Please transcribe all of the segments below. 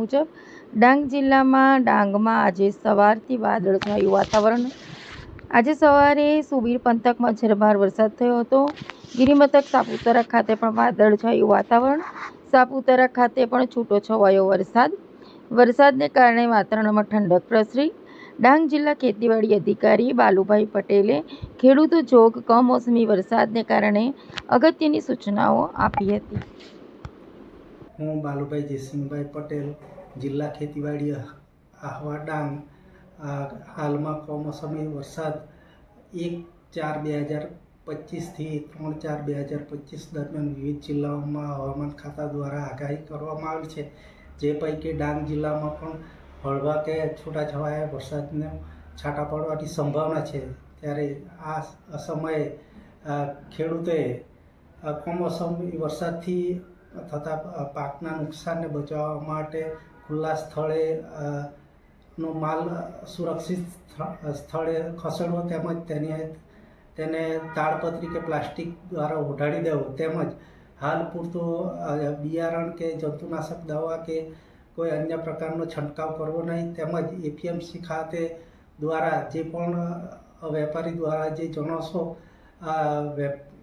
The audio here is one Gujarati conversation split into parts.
મુજબ ડાંગ જિલ્લામાં ડાંગમાં આજે સવારથી વાદળછાયું વાતાવરણ. આજે સવારે સુબીર પંથકમાં ઝરમાર વરસાદ થયો હતો. ગિરિમથક સાપુતારા ખાતે પણ વાદળછાયું વાતાવરણ. સાપુતારા ખાતે પણ છૂટો છવાયો વરસાદ. વરસાદને કારણે વાતાવરણમાં ઠંડક પ્રસરી. ડાંગ જિલ્લા ખેતીવાડી અધિકારી બાલુભાઈ પટેલે ખેડૂતો જોગ કમોસમી વરસાદને કારણે અગત્યની સૂચનાઓ આપી હતી. હું બાલુભાઈ જયસિંહભાઈ પટેલ, જિલ્લા ખેતીવાડી આહવા ડાંગ હાલમાં કમોસમી વરસાદ એક ચાર બે હજાર પચીસથી ત્રણ ચાર બે હજાર પચીસ દરમિયાન વિવિધ જિલ્લાઓમાં હવામાન ખાતા દ્વારા આગાહી કરવામાં આવી છે. જે પૈકી ડાંગ જિલ્લામાં પણ હળવા કે છૂટાછવાયા વરસાદને છાંટા પડવાની સંભાવના છે. ત્યારે આ સમયે, આ ખેડૂતોએ કમોસમી વરસાદથી થતા પાકના નુકસાનને બચાવવા માટે ખુલ્લા સ્થળે નો માલ સુરક્ષિત સ્થ- સ્થળે ખસેડવો તેમજ તેની તેને તાડપત્રી કે પ્લાસ્ટિક દ્વારા ઓઢાડી દેવો તેમજ હાલ પૂરતું બિયારણ કે જંતુનાશક દવા કે કોઈ અન્ય પ્રકારનો છંટકાવ કરવો નહીં તેમજ એપીએમસી ખાતે દ્વારા જે પણ વેપારી દ્વારા જે જણસો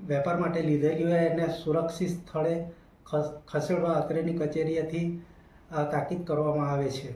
વેપાર માટે લીધેલી હોય એને સુરક્ષિત સ્થળે ખસેડવા અત્રેની કચેરીએથી તાકીદ કરવામાં આવે છે.